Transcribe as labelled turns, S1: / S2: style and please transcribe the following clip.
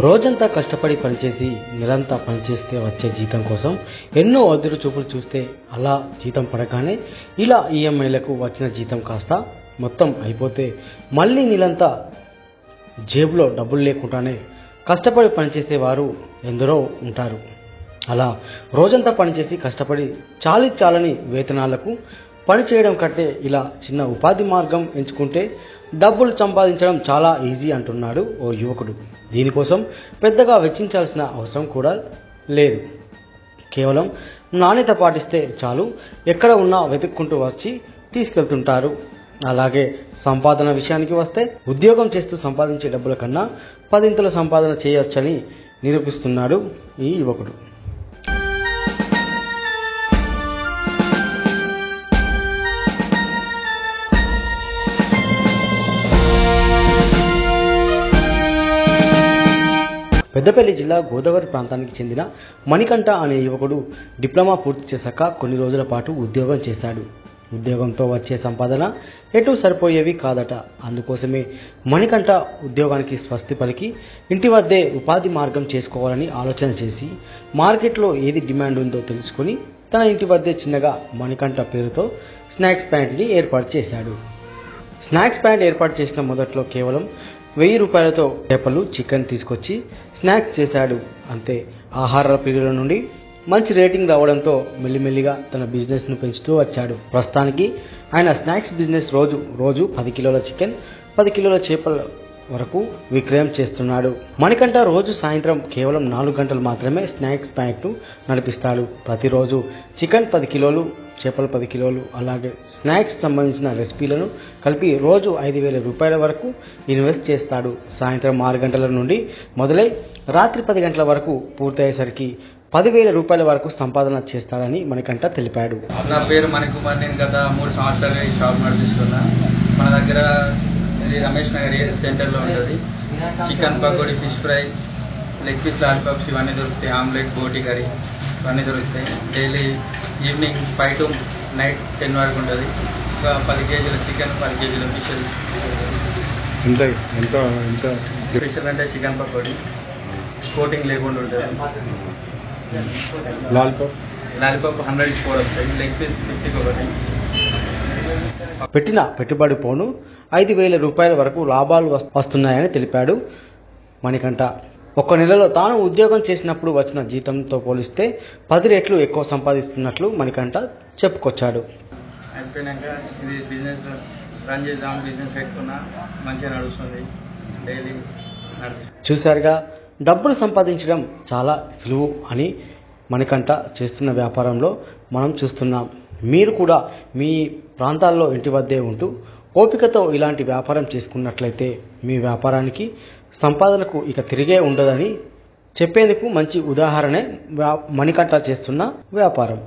S1: రోజంతా కష్టపడి పనిచేసి నెలంతా పనిచేస్తే వచ్చే జీతం కోసం ఎన్నో అదురు చూపులు చూస్తే అలా జీతం పడగానే ఇలా ఈఎంఐలకు వచ్చిన జీతం కాస్త మొత్తం అయిపోతే మళ్ళీ నెలంతా జేబులో డబ్బులు లేకుండానే కష్టపడి పనిచేసే వారు ఎందరో ఉంటారు. అలా రోజంతా పనిచేసి కష్టపడి చాలి చాలని వేతనాలకు పని చేయడం కంటే ఇలా చిన్న ఉపాధి మార్గం ఎంచుకుంటే డబ్బులు సంపాదించడం చాలా ఈజీ అంటున్నాడు ఓ యువకుడు. దీనికోసం పెద్దగా వెచ్చించాల్సిన అవసరం కూడా లేదు. కేవలం నాణ్యత పాటిస్తే చాలు. ఎక్కడ ఉన్నా వెతుక్కుంటూ వచ్చి తీసుకెళ్తుంటారు. అలాగే సంపాదన విషయానికి వస్తే ఉద్యోగం చేస్తూ సంపాదించే డబ్బుల కన్నా పదింతల సంపాదన చేయొచ్చని నిరూపిస్తున్నాడు ఈ యువకుడు. పెద్దపల్లి జిల్లా గోదావరి ప్రాంతానికి చెందిన మణికంఠ అనే యువకుడు డిప్లొమా పూర్తి చేశాక కొన్ని రోజుల పాటు ఉద్యోగం చేశాడు. ఉద్యోగంతో వచ్చే సంపాదన ఎటు సరిపోయేవి కాదట. అందుకోసమే మణికంఠ ఉద్యోగానికి స్వస్తి పలికి ఇంటి వద్దే ఉపాధి మార్గం చేసుకోవాలని ఆలోచన చేసి మార్కెట్లో ఏది డిమాండ్ ఉందో తెలుసుకుని తన ఇంటి వద్దే చిన్నగా మణికంఠ పేరుతో స్నాక్స్ ప్యాంట్ని ఏర్పాటు చేశాడు. స్నాక్స్ ప్యాంట్ ఏర్పాటు చేసిన మొదట్లో కేవలం వెయ్యి రూపాయలతో చేపలు చికెన్ తీసుకొచ్చి స్నాక్స్ చేశాడు. అంతే. ఆహార ప్రియుల నుండి మంచి రేటింగ్ రావడంతో మెల్లిమెల్లిగా తన బిజినెస్ను పెంచుతూ వచ్చాడు. ప్రస్తుతానికి ఆయన స్నాక్స్ బిజినెస్ రోజు రోజు పది కిలోల చికెన్ పది కిలోల చేపల వరకు విక్రయం చేస్తున్నాడు. మణికంఠ రోజు సాయంత్రం కేవలం నాలుగు గంటలు మాత్రమే స్నాక్స్ ప్యాక్ను నడిపిస్తాడు. ప్రతిరోజు చికెన్ పది కిలోలు చేపలు పది కిలోలు అలాగే స్నాక్స్ సంబంధించిన రెసిపీలను కలిపి రోజు ఐదు వేల రూపాయల వరకు ఇన్వెస్ట్ చేస్తాడు. సాయంత్రం ఆరు గంటల నుండి మొదలై రాత్రి పది గంటల వరకు పూర్తయ్యేసరికి పదివేల రూపాయల వరకు సంపాదన చేస్తాడని మనకంట తెలిపాడు.
S2: నా పేరు మణికుమార్ నేను గత మూడు సంవత్సరాలు ఈ షాప్ నడిపిస్తున్నా. మన దగ్గర ఇది రమేష్ నగర్ ఏ సెంటర్లో ఉంటుంది. Chicken pakodi fish fry leg piece lollipops ఇవన్నీ దొరుకుతాయి. ఆమ్లెట్ బోటి కర్రీ. ఇవన్నీ దొరుకుతాయి daily evening five to night ten వరకు ఉంటుంది. ఇంకా పది కేజీల చికెన్ పది కేజీల ఫిష్
S3: ఎంత ఎంత ఎంత?
S2: ఫిష్ అంటే చికెన్ పకోడీ. కోటింగ్ లేకుండా ఉంటుంది.
S3: లాలిపాప్
S2: లాలీపాప్ హండ్రెడ్ ఫోర్ వస్తాయి. లెగ్ పీస్ ఫిఫ్టీకి ఒకటి.
S1: పెట్టిన పెట్టుబడి పోను. ఐదు వేల రూపాయల వరకు లాభాలు వస్- వస్తున్నాయని తెలిపాడు మణికంఠ. ఒక్క నెలలో తాను ఉద్యోగం చేసినప్పుడు వచ్చిన జీతంతో పోలిస్తే పది రెట్లు ఎక్కువ సంపాదిస్తున్నట్లు మణికంఠ చెప్పుకొచ్చాడు.
S2: అయిపోయినాక ఇది బిజినెస్ రన్ చేద్దాం బిజినెస్ పెట్టుకున్నా మంచిగా నడుస్తుంది. డైలీ
S1: చూశారుగా డబ్బులు సంపాదించడం చాలా సులువు అని మణికంఠ చేస్తున్న వ్యాపారంలో మనం చూస్తున్నాం. మీరు కూడా మీ ప్రాంతాల్లో ఇంటి వద్దే ఉంటూ ఓపికతో ఇలాంటి వ్యాపారం చేసుకున్నట్లయితే మీ వ్యాపారానికి సంపాదనకు ఇక తిరిగే ఉండదని చెప్పేందుకు మంచి ఉదాహరణే వ్యా- చేస్తున్న వ్యాపారం.